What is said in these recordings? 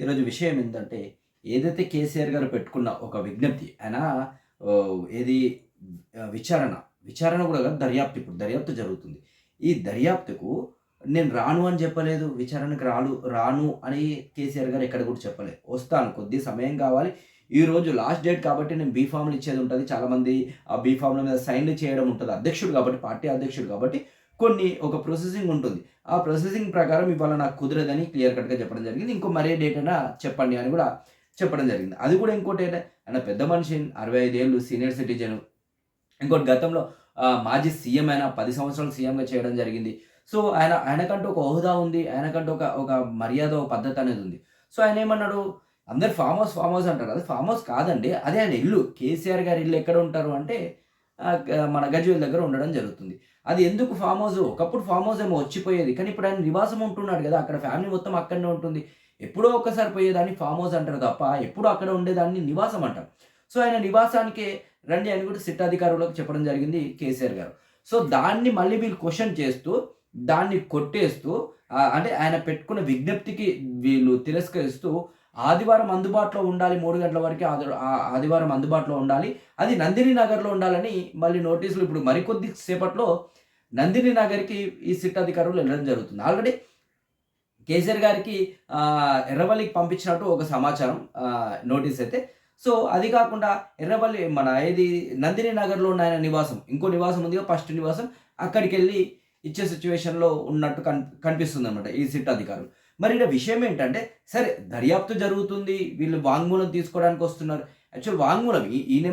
ఈరోజు విషయం ఏంటంటే ఏదైతే కేసీఆర్ గారు పెట్టుకున్న ఒక విజ్ఞప్తి ఆయన ఏది విచారణ విచారణ కూడా కాదు దర్యాప్తు ఇప్పుడు దర్యాప్తు జరుగుతుంది. ఈ దర్యాప్తుకు నేను రాను అని చెప్పలేదు విచారణకు రాను రాను అని కేసీఆర్ గారు ఎక్కడ కూడా చెప్పలేదు. వస్తాను కొద్ది సమయం కావాలి. ఈ రోజు లాస్ట్ డేట్ కాబట్టి నేను బీ ఫామ్లు ఇచ్చేది ఉంటుంది. చాలామంది ఆ బీ ఫామ్ల మీద సైన్లు చేయడం ఉంటుంది. అధ్యక్షుడు కాబట్టి పార్టీ అధ్యక్షుడు కాబట్టి కొన్ని ఒక ప్రొసెసింగ్ ఉంటుంది. ఆ ప్రొసెసింగ్ ప్రకారం ఇవాళ నాకు కుదరదని క్లియర్ కట్గా చెప్పడం జరిగింది. ఇంకో మరే డేట్ అయినా చెప్పండి అని కూడా చెప్పడం జరిగింది. అది కూడా ఇంకోటి ఏంటంటే ఆయన పెద్ద మనిషి అరవై ఐదేళ్ళు సీనియర్ సిటిజన్ ఇంకోటి గతంలో మాజీ సీఎం అయినా పది సంవత్సరాలు సీఎంగా చేయడం జరిగింది. సో ఆయన ఆయనకంటూ ఒక హోదా ఉంది. ఆయనకంటూ ఒక ఒక మర్యాద ఒక పద్ధతి అనేది ఉంది. సో ఆయన ఏమన్నాడు? అందరు ఫామ్ హౌస్ ఫామ్ హౌస్ అంటారు. అది ఫామ్ హౌస్ కాదండి. అదే ఆయన ఇల్లు. కేసీఆర్ గారి ఇల్లు ఎక్కడ ఉంటారు అంటే మన గజ్వేల్ దగ్గర ఉండడం జరుగుతుంది. అది ఎందుకు ఫామ్ హౌస్ ఒకప్పుడు ఫామ్ హౌస్ ఏమో వచ్చిపోయేది. కానీ ఇప్పుడు ఆయన నివాసం ఉంటున్నాడు కదా అక్కడ ఫ్యామిలీ మొత్తం అక్కడనే ఉంటుంది. ఎప్పుడో ఒక్కసారి పోయేదాన్ని ఫామ్ హౌస్ అంటారు తప్ప ఎప్పుడూ అక్కడ ఉండేదాన్ని నివాసం అంటారు. సో ఆయన నివాసానికే రండి అని కూడా సిట్ అధికారులకు చెప్పడం జరిగింది కేసీఆర్ గారు. సో దాన్ని మళ్ళీ వీళ్ళు క్వశ్చన్ చేస్తూ దాన్ని కొట్టేస్తూ అంటే ఆయన పెట్టుకున్న విజ్ఞప్తికి వీళ్ళు తిరస్కరిస్తూ ఆదివారం అందుబాటులో ఉండాలి మూడు గంటల వరకు ఆ- ఆదివారం అందుబాటులో ఉండాలి అది నందిని నగర్లో ఉండాలని మళ్ళీ నోటీసులు ఇప్పుడు మరికొద్ది సేపట్లో నందిని నగర్కి ఈ సిట్ అధికారులు వెళ్ళడం జరుగుతుంది. ఆల్రెడీ కేసీఆర్ గారికి ఎర్రవల్లికి పంపించినట్టు ఒక సమాచారం నోటీస్ అయితే. సో అది కాకుండా ఎర్రవల్లి మన ఏది నందిని నగర్లో ఉన్న ఆయన నివాసం ఇంకో నివాసం ఉందిగా ఫస్ట్ నివాసం అక్కడికి వెళ్ళి ఇచ్చే సిచ్యువేషన్లో ఉన్నట్టు కన్ కనిపిస్తుంది అనమాట ఈ సిట్ అధికారులు. మరి ఇక్కడ విషయం ఏంటంటే సరే దర్యాప్తు జరుగుతుంది వీళ్ళు వాంగ్మూలం తీసుకోవడానికి వస్తున్నారు. యాక్చువల్ వాంగ్మూలం ఈ- ఈయన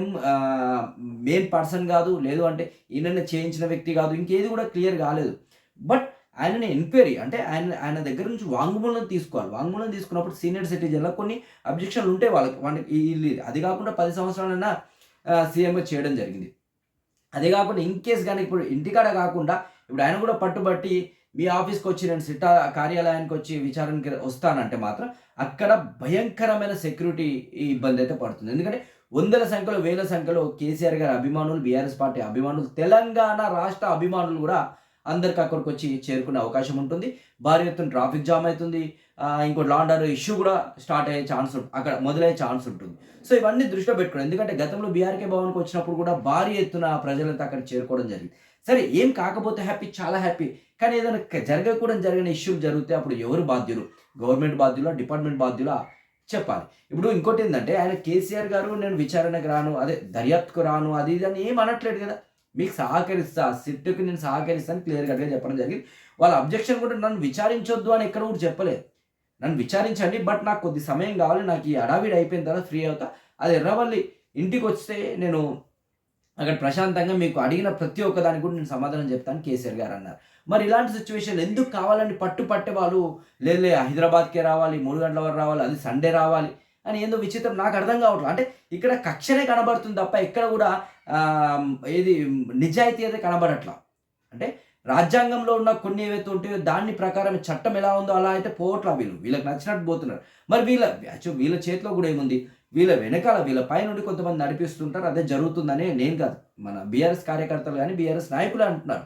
మెయిన్ పర్సన్ కాదు లేదు అంటే ఈయన చేయించిన వ్యక్తి కాదు ఇంకేది కూడా క్లియర్ కాలేదు. బట్ ఆయనని ఎంక్వైరీ అంటే ఆయన ఆయన దగ్గర నుంచి వాంగ్మూలం తీసుకోవాలి. వాంగ్మూలం తీసుకున్నప్పుడు సీనియర్ సిటిజన్లో కొన్ని అబ్జెక్షన్లు ఉంటాయి వాళ్ళకి వాళ్ళకి వీళ్ళు అది కాకుండా పది సంవత్సరాలైనా సీఎంగా చేయడం జరిగింది. అదే కాకుండా ఇన్ కేస్ కానీ ఇప్పుడు ఇంటికాడ కాకుండా ఇప్పుడు ఆయన కూడా పట్టుబట్టి మీ ఆఫీస్కి వచ్చి నేను సిట్టా కార్యాలయానికి వచ్చి విచారణకి వస్తానంటే మాత్రం అక్కడ భయంకరమైన సెక్యూరిటీ ఇబ్బంది అయితే పడుతుంది. ఎందుకంటే వందల సంఖ్యలో వేల సంఖ్యలో కేసీఆర్ గారి అభిమానులు బీఆర్ఎస్ పార్టీ అభిమానులు తెలంగాణ రాష్ట్ర అభిమానులు కూడా అందరికి అక్కడికి వచ్చి చేరుకునే అవకాశం ఉంటుంది భారీ ఎత్తున ట్రాఫిక్ జామ్ అవుతుంది. ఇంకోటి లాండర్ ఇష్యూ కూడా స్టార్ట్ అయ్యే ఛాన్స్ ఉంటుంది అక్కడ మొదలయ్యే ఛాన్స్ ఉంటుంది. సో ఇవన్నీ దృష్టిలో పెట్టుకోండి. ఎందుకంటే గతంలో బీఆర్కే భవన్కి వచ్చినప్పుడు కూడా భారీ ఎత్తున ప్రజలంతా అక్కడ చేరుకోవడం జరిగింది. సరే ఏం కాకపోతే హ్యాపీ చాలా హ్యాపీ కానీ ఏదైనా జరగకూడదు జరిగిన ఇష్యూలు జరిగితే అప్పుడు ఎవరు బాధ్యులు? గవర్నమెంట్ బాధ్యులా డిపార్ట్మెంట్ బాధ్యులా? చెప్పాలి. ఇప్పుడు ఇంకోటి ఏంటంటే ఆయన కేసీఆర్ గారు నేను విచారణకు రాను అదే దర్యాప్తుకు రాను అది ఇది అని ఏం అనట్లేదు కదా. మీకు సహకరిస్తా సిట్టుకి నేను సహకరిస్తాను క్లియర్ కట్గా చెప్పడం జరిగింది. వాళ్ళ అబ్జెక్షన్ కూడా నన్ను విచారించొద్దు అని ఎక్కడ కూడా చెప్పలేదు. నన్ను విచారించండి బట్ నాకు కొద్ది సమయం కావాలి నాకు ఈ అడావిడి అయిపోయిన తర్వాత ఫ్రీ అవుతా. అది ఎర్రవల్లి ఇంటికి వస్తే నేను అక్కడ ప్రశాంతంగా మీకు అడిగిన ప్రతి ఒక్క దానికి కూడా నేను సమాధానం చెప్తాను కేసీఆర్ గారు అన్నారు. మరి ఇలాంటి సిచ్యువేషన్ ఎందుకు కావాలని పట్టు పట్టే వాళ్ళు లేదు హైదరాబాద్కే రావాలి మూడు గంటల వరకు రావాలి అది సండే రావాలి అని ఏందో విచిత్రం నాకు అర్థం కావట్లేదు అంటే ఇక్కడ కక్షనే కనబడుతుంది తప్ప ఎక్కడ కూడా ఏది నిజాయితీ అయితే కనబడట్లా. అంటే రాజ్యాంగంలో ఉన్న కొన్ని ఏవైతే ఉంటాయో దాని ప్రకారం చట్టం ఎలా ఉందో అలా అయితే పోవట్లా వీళ్ళు. వీళ్ళకి నచ్చినట్టు పోతున్నారు. మరి వీళ్ళ యాక్చువల్ వీళ్ళ చేతిలో కూడా ఏముంది? వీళ్ళ వెనకాల వీళ్ళ పై నుండి కొంతమంది నడిపిస్తుంటారు. అదే జరుగుతుందని నేను కాదు. మన బీఆర్ఎస్ కార్యకర్తలు కానీ బీఆర్ఎస్ నాయకులు అంటున్నారు.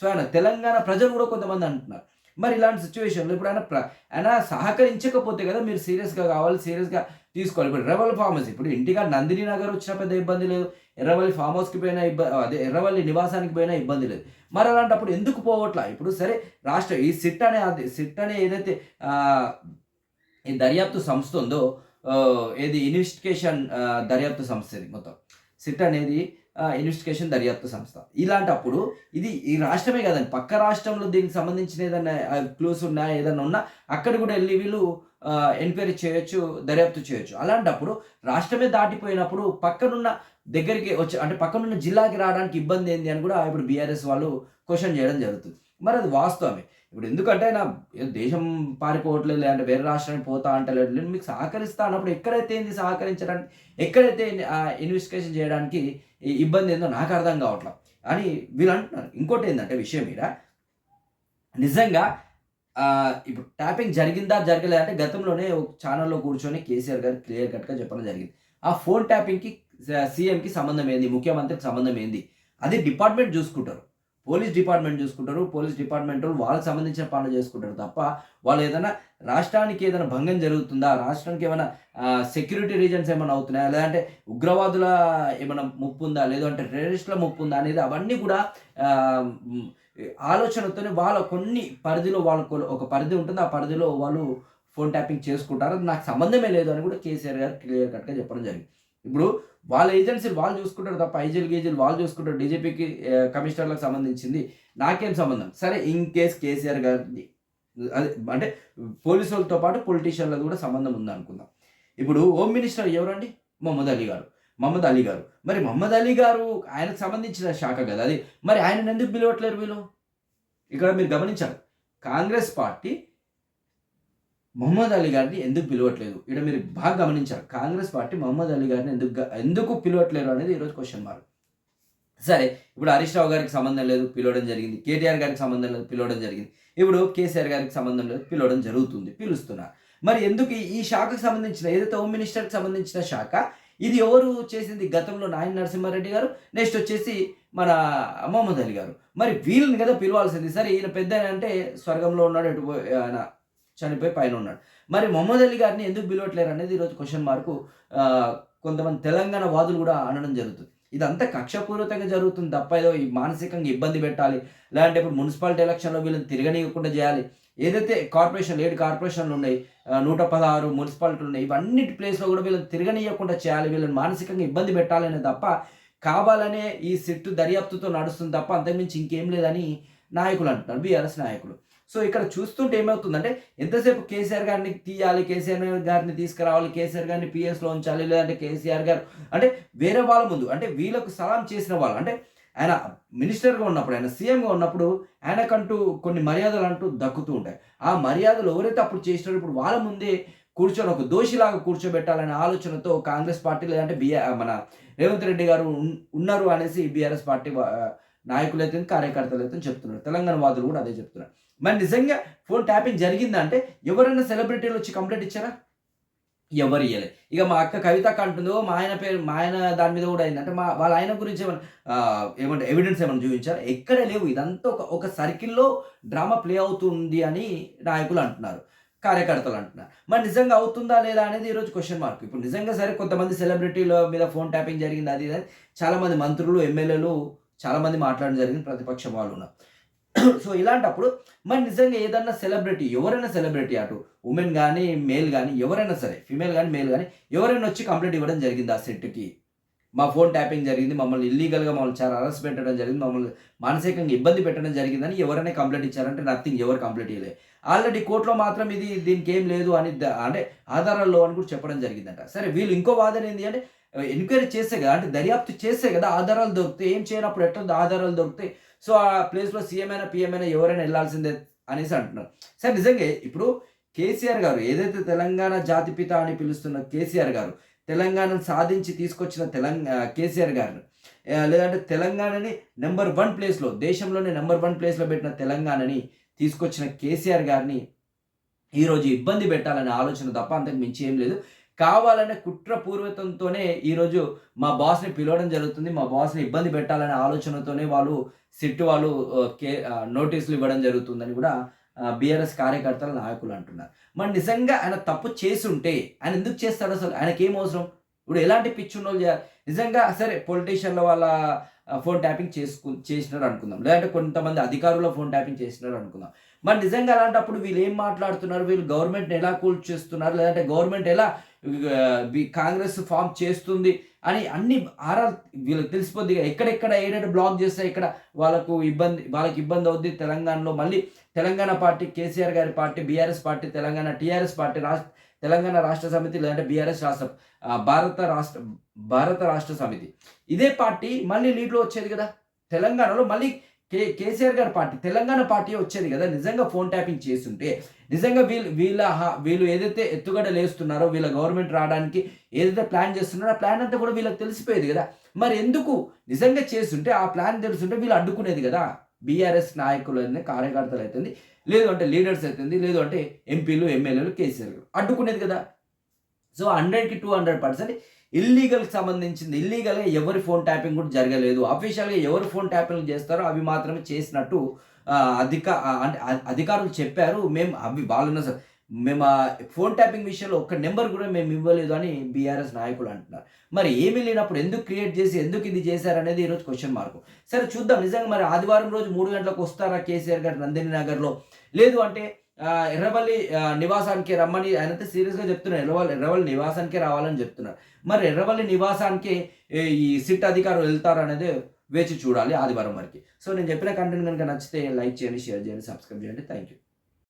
సో ఆయన తెలంగాణ ప్రజలు కూడా కొంతమంది అంటున్నారు. మరి ఇలాంటి సిచ్యువేషన్లో ఇప్పుడు ఆయన ప్ర- ఆయన సహకరించకపోతే కదా మీరు సీరియస్గా కావాలి సీరియస్గా తీసుకోవాలి. ఇప్పుడు ఎర్రవల్లి ఫామ్ హౌస్ ఇప్పుడు ఇంటిగా నందిని నగర్ వచ్చిన పెద్ద ఇబ్బంది లేదు. ఎర్రవల్లి ఫామ్ హౌస్కి పోయినా ఇబ్బంది అదే ఎర్రవల్లి నివాసానికి పోయినా ఇబ్బంది లేదు. మరి అలాంటప్పుడు ఎందుకు పోవట్లా? ఇప్పుడు సరే రాష్ట్ర ఈ సిట్ అనే అది సిట్ అనే ఏదైతే ఈ దర్యాప్తు సంస్థ ఉందో ఏది ఇన్వెస్టిగేషన్ దర్యాప్తు సంస్థ ఇది మొత్తం. సిట్ అనేది ఇన్వెస్టిగేషన్ దర్యాప్తు సంస్థ. ఇలాంటప్పుడు ఇది ఈ రాష్ట్రమే కదండి. పక్క రాష్ట్రంలో దీనికి సంబంధించిన ఏదైనా క్లూస్ ఉన్నా ఏదైనా ఉన్నా అక్కడ కూడా వెళ్ళి వీళ్ళు ఎంక్వైరీ చేయొచ్చు దర్యాప్తు చేయొచ్చు. అలాంటప్పుడు రాష్ట్రమే దాటిపోయినప్పుడు పక్కనున్న దగ్గరికి వచ్చి అంటే పక్కనున్న జిల్లాకి రావడానికి ఇబ్బంది ఏంది అని కూడా ఇప్పుడు బీఆర్ఎస్ వాళ్ళు క్వశ్చన్ చేయడం జరుగుతుంది. మరి అది వాస్తవమే. ఇప్పుడు ఎందుకంటే నా దేశం పారిపోవట్లేదు లేదంటే వేరే రాష్ట్రానికి పోతా అంటలేదు నేను మీకు సహకరిస్తా అన్నప్పుడు ఎక్కడైతే ఏంది సహకరించడానికి ఎక్కడైతే ఇన్వెస్టిగేషన్ చేయడానికి ఇబ్బంది ఏందో నాకు అర్థం కావట్లేదు అని వీళ్ళు అంటున్నారు. ఇంకోటి ఏంటంటే విషయం ఇక్కడ నిజంగా ఇప్పుడు ట్యాపింగ్ జరిగిందా జరగలేదా అంటే గతంలోనే ఒక ఛానల్లో కూర్చొని కేసీఆర్ గారు క్లియర్ కట్గా చెప్పడం జరిగింది. ఆ ఫోన్ ట్యాపింగ్కి సీఎంకి సంబంధం ఏంది? ముఖ్యమంత్రికి సంబంధం ఏంది? అది డిపార్ట్మెంట్ చూసుకుంటారు. పోలీస్ డిపార్ట్మెంట్ చూసుకుంటారు. పోలీస్ డిపార్ట్మెంట్ వాళ్ళకి సంబంధించిన పనులు చేసుకుంటారు తప్ప వాళ్ళు ఏదైనా రాష్ట్రానికి ఏదైనా భంగం జరుగుతుందా? రాష్ట్రానికి ఏమైనా సెక్యూరిటీ రీజన్స్ ఏమైనా అవుతున్నాయా? లేదంటే ఉగ్రవాదుల ఏమైనా ముప్పు ఉందా? లేదంటే టెర్రరిస్టుల ముప్పు ఉందా? అనేది అవన్నీ కూడా ఆలోచనతోనే వాళ్ళ కొన్ని పరిధిలో వాళ్ళకు ఒక పరిధి ఉంటుంది. ఆ పరిధిలో వాళ్ళు ఫోన్ ట్యాపింగ్ చేసుకుంటారు. నాకు సంబంధమే లేదు అని కూడా కేసీఆర్ గారు క్లియర్ కట్గా చెప్పడం జరిగింది. ఇప్పుడు వాళ్ళ ఏజెన్సీలు వాళ్ళు చూసుకుంటారు తప్ప ఐజీలు గేజీలు వాళ్ళు చూసుకుంటారు. డీజీపీకి కమిషనర్లకు సంబంధించింది నాకేం సంబంధం? సరే ఇన్ కేస్ కేసీఆర్ గారిది అదే అంటే పోలీసులతో పాటు పొలిటీషియన్లకు కూడా సంబంధం ఉందనుకుందాం. ఇప్పుడు హోమ్ మినిస్టర్ ఎవరండి? మొహమ్మద్ అలీ గారు. మహమ్మద్ అలీ గారు. మరి మహమ్మద్ అలీ గారు ఆయనకు సంబంధించిన శాఖ కదా అది. మరి ఆయన ఎందుకు పిలవట్లేరు వీళ్ళు? ఇక్కడ మీరు గమనించారు కాంగ్రెస్ పార్టీ మహమ్మద్ అలీ గారిని ఎందుకు పిలవట్లేదు? ఇక్కడ మీరు బాగా గమనించారు కాంగ్రెస్ పార్టీ మహమ్మద్ అలీ గారిని ఎందుకు ఎందుకు పిలవట్లేరు అనేది ఈరోజు క్వశ్చన్ మార్క్ సరే ఇప్పుడు హరీష్ రావు గారికి సంబంధం లేదు పిలవడం జరిగింది. కేటీఆర్ గారికి సంబంధం లేదు పిలవడం జరిగింది. ఇప్పుడు కేసీఆర్ గారికి సంబంధం లేదు పిలవడం జరుగుతుంది పిలుస్తున్నారు. మరి ఎందుకు ఈ- ఈ శాఖకు సంబంధించిన ఏదైతే హోమ్ మినిస్టర్కి సంబంధించిన శాఖ ఇది ఎవరు చేసింది? గతంలో నాయన నరసింహారెడ్డి గారు నెక్స్ట్ వచ్చేసి మన మొహమ్మద్ అలీ గారు. మరి వీళ్ళని కదా పిలవాల్సింది. సరే ఈయన పెద్ద అంటే స్వర్గంలో ఉన్నాడు ఎటు ఆయన చనిపోయి పైన ఉన్నాడు. మరి మొహమ్మద్ అలీ గారిని ఎందుకు పిలవట్లేరు అనేది ఈరోజు క్వశ్చన్ మార్కు కొంతమంది తెలంగాణ వాదులు కూడా అనడం జరుగుతుంది. ఇదంతా కక్షపూరితంగా జరుగుతుంది తప్ప ఏదో ఈ మానసికంగా ఇబ్బంది పెట్టాలి. లేదంటే ఇప్పుడు మున్సిపాలిటీ ఎలక్షన్లో వీళ్ళని తిరగనీయకుండా చేయాలి. ఏదైతే కార్పొరేషన్ ఏడు కార్పొరేషన్లు ఉన్నాయి నూట పదహారు మున్సిపాలిటీలు ఉన్నాయి ఇవన్నిటి ప్లేస్లో కూడా వీళ్ళని తిరగనీయకుండా చేయాలి వీళ్ళని మానసికంగా ఇబ్బంది పెట్టాలనే తప్ప కావాలనే ఈ సిట్టు దర్యాప్తుతో నడుస్తుంది తప్ప అంతకుమించి ఇంకేం లేదని నాయకులు అంటున్నారు బీఆర్ఎస్ నాయకులు. సో ఇక్కడ చూస్తుంటే ఏమవుతుందంటే ఎంతసేపు కేసీఆర్ గారిని తీయాలి కేసీఆర్ గారిని తీసుకురావాలి కేసీఆర్ గారిని పిఎస్లో ఉంచాలి లేదంటే కేసీఆర్ గారు అంటే వేరే వాళ్ళ ముందు అంటే వీళ్ళకు సలాం చేసిన వాళ్ళు అంటే ఆయన మినిస్టర్గా ఉన్నప్పుడు ఆయన సీఎంగా ఉన్నప్పుడు ఆయనకంటూ కొన్ని మర్యాదలు అంటూ దక్కుతూ ఉంటాయి. ఆ మర్యాదలు ఎవరైతే అప్పుడు చేసినారో ఇప్పుడు వాళ్ళ ముందే కూర్చొని ఒక దోషిలాగా కూర్చోబెట్టాలనే ఆలోచనతో కాంగ్రెస్ పార్టీ లేదంటే బిఆర్ మన రేవంత్ రెడ్డి గారు ఉన్నారు అనేసి బీఆర్ఎస్ పార్టీ నాయకులైతే నాయకులు అయితే కార్యకర్తలు అయితే చెప్తున్నారు. తెలంగాణ వాదులు కూడా అదే చెప్తున్నారు. మరి నిజంగా ఫోన్ ట్యాపింగ్ జరిగిందంటే ఎవరైనా సెలబ్రిటీలు వచ్చి కంప్లైంట్ ఇచ్చారా? ఎవరు ఇవ్వలేదు ఇక మా అక్క కవితకు అంటుందో మా ఆయన పేరు మా ఆయన దాని మీద కూడా అయింది. అంటే మా వాళ్ళ ఆయన గురించి ఏమన్నా ఏమంటే ఎవిడెన్స్ ఏమైనా చూపించారు? ఎక్కడ లేవు. ఇదంతా ఒక ఒక సర్కిల్లో డ్రామా ప్లే అవుతుంది అని నాయకులు అంటున్నారు. కార్యకర్తలు అంటున్నారు. మరి నిజంగా అవుతుందా లేదా అనేది ఈరోజు క్వశ్చన్ మార్క్ ఇప్పుడు నిజంగా సరే కొంతమంది సెలబ్రిటీల మీద ఫోన్ ట్యాపింగ్ జరిగింది అది ఇది చాలామంది మంత్రులు ఎమ్మెల్యేలు చాలామంది మాట్లాడడం జరిగింది. ప్రతిపక్షం వాళ్ళు ఉన్నారు. సో ఇలాంటప్పుడు మరి నిజంగా ఏదన్నా సెలబ్రిటీ ఎవరైనా సెలబ్రిటీ అటు ఉమెన్ కానీ మేల్ కానీ ఎవరైనా సరే ఫిమేల్ కానీ మేల్ కానీ ఎవరైనా వచ్చి కంప్లైంట్ ఇవ్వడం జరిగింది ఆ సెట్కి మా ఫోన్ ట్యాపింగ్ జరిగింది మమ్మల్ని ఇల్లీగల్గా మమ్మల్ని చాలా అరెస్ట్ పెట్టడం జరిగింది మమ్మల్ని మానసికంగా ఇబ్బంది పెట్టడం జరిగిందని ఎవరైనా కంప్లైంట్ ఇచ్చారంటే నథింగ్ ఎవరు కంప్లైంట్ ఇవ్వలేదు ఆల్రెడీ కోర్టులో మాత్రం ఇది దీనికి ఏం లేదు అని అంటే ఆధారాల్లో అని కూడా చెప్పడం జరిగిందంట. సరే వీళ్ళు ఇంకో వాదన ఏంటి అంటే ఎంక్వైరీ చేస్తే కదా అంటే దర్యాప్తు చేస్తే కదా ఆధారాలు దొరికితే ఏం చేయనప్పుడు ఎట్లా ఆధారాలు దొరుకుతాయి సో ఆ ప్లేస్లో సీఎం అయినా పిఎం అయినా ఎవరైనా వెళ్ళాల్సిందే అనేసి అంటున్నారు. సరే నిజంగా ఇప్పుడు కేసీఆర్ గారు ఏదైతే తెలంగాణ జాతిపిత అని పిలుస్తున్న కేసీఆర్ గారు తెలంగాణను సాధించి తీసుకొచ్చిన తెలంగాణ కేసీఆర్ గారు లేదంటే తెలంగాణని నెంబర్ వన్ ప్లేస్లో దేశంలోనే నెంబర్ వన్ ప్లేస్లో పెట్టిన తెలంగాణని తీసుకొచ్చిన కేసీఆర్ గారిని ఈరోజు ఇబ్బంది పెట్టాలనే ఆలోచన తప్ప అంతకు మించి ఏం లేదు. కావాలనే కుట్రపూర్వకంతోనే ఈరోజు మా బాస్ని పిలవడం జరుగుతుంది. మా బాస్ని ఇబ్బంది పెట్టాలనే ఆలోచనతోనే వాళ్ళు సిట్ వాళ్ళు కే నోటీసులు ఇవ్వడం జరుగుతుందని కూడా బీఆర్ఎస్ కార్యకర్తల నాయకులు అంటున్నారు. మరి నిజంగా ఆయన తప్పు చేసి ఉంటే ఆయన ఎందుకు చేస్తాడు అసలు? ఆయనకి ఏం అవసరం? ఇప్పుడు ఎలాంటి పిచ్చి చేయాలి? నిజంగా సరే పొలిటీషియన్ల వాళ్ళ ఫోన్ ట్యాపింగ్ చేసుకు చేసినారు అనుకుందాం. లేదంటే కొంతమంది అధికారుల ఫోన్ ట్యాపింగ్ చేసినారు అనుకుందాం. మరి నిజంగా అలాంటప్పుడు వీళ్ళు ఏం మాట్లాడుతున్నారు? వీళ్ళు గవర్నమెంట్ ఎలా కూల్ చేస్తున్నారు? లేదంటే గవర్నమెంట్ ఎలా కాంగ్రెస్ ఫామ్ చేస్తుంది అని అన్ని ఆరా వీళ్ళకి తెలిసిపోద్ది ఎక్కడెక్కడ ఏడెక్కడ బ్లాక్ చేస్తే ఇక్కడ వాళ్ళకు ఇబ్బంది వాళ్ళకి ఇబ్బంది అవుద్ది తెలంగాణలో. మళ్ళీ తెలంగాణ పార్టీ కేసీఆర్ గారి party BRS party Telangana TRS party రాష్ట్ర తెలంగాణ రాష్ట్ర సమితి లేదంటే బీఆర్ఎస్ రాష్ట్ర భారత రాష్ట్ర భారత రాష్ట్ర సమితి. ఇదే పార్టీ మళ్ళీ లీడ్లో వచ్చేది కదా. తెలంగాణలో మళ్ళీ కే కేసీఆర్ గారి పార్టీ తెలంగాణ పార్టీ వచ్చేది కదా నిజంగా ఫోన్ ట్యాపింగ్ చేస్తుంటే నిజంగా వీళ్ళు వీళ్ళ వీళ్ళు ఏదైతే ఎత్తుగడ లేస్తున్నారో వీళ్ళ గవర్నమెంట్ రావడానికి ఏదైతే ప్లాన్ చేస్తున్నారో ఆ ప్లాన్ అంతా కూడా వీళ్ళకి తెలిసిపోయేది కదా. మరి ఎందుకు నిజంగా చేస్తుంటే ఆ ప్లాన్ తెలుస్తుంటే వీళ్ళు అడ్డుకునేది కదా? బీఆర్ఎస్ నాయకులు అయితే కార్యకర్తలు అవుతుంది లేదు అంటే లీడర్స్ అవుతుంది లేదు అంటే ఎంపీలు ఎమ్మెల్యేలు కేసీఆర్ అడ్డుకునేది కదా. సో హండ్రెడ్కి టూ హండ్రెడ్ పర్సెంట్ ఇల్లీగల్కి సంబంధించింది. ఇల్లీగల్గా ఎవరి ఫోన్ ట్యాపింగ్ కూడా జరగలేదు. అఫీషియల్గా ఎవరు ఫోన్ ట్యాపింగ్ చేస్తారో అవి మాత్రమే చేసినట్టు అధిక అంటే అధికారులు చెప్పారు. మేము అవి బాగున్నా సార్ మేము ఆ ఫోన్ ట్యాపింగ్ విషయంలో ఒక్క నెంబర్ కూడా మేము ఇవ్వలేదు అని బీఆర్ఎస్ నాయకులు అంటున్నారు. మరి ఏమీ లేనప్పుడు ఎందుకు క్రియేట్ చేసి ఎందుకు ఇది చేశారనేది ఈరోజు క్వశ్చన్ మార్క్ సరే చూద్దాం. నిజంగా మరి ఆదివారం రోజు మూడు గంటలకు వస్తారా కేసీఆర్ గారు నందిని నగర్లో? లేదు అంటే ఎర్రవల్లి నివాసానికి రమ్మని ఆయనంతా సీరియస్గా చెప్తున్నారు. ఎర్రవల్లి ఎర్రవల్లి నివాసానికి రావాలని చెప్తున్నారు. మరి ఎర్రవల్లి నివాసానికి ఈ సిట్ అధికారులు వెళ్తారు అనేది వేచి చూడాలి ఆదివారం వరకు. సో నేను చెప్పిన కంటెంట్ కనుక నచ్చితే లైక్ చేయండి షేర్ చేయండి సబ్స్క్రైబ్ చేయండి. Thank you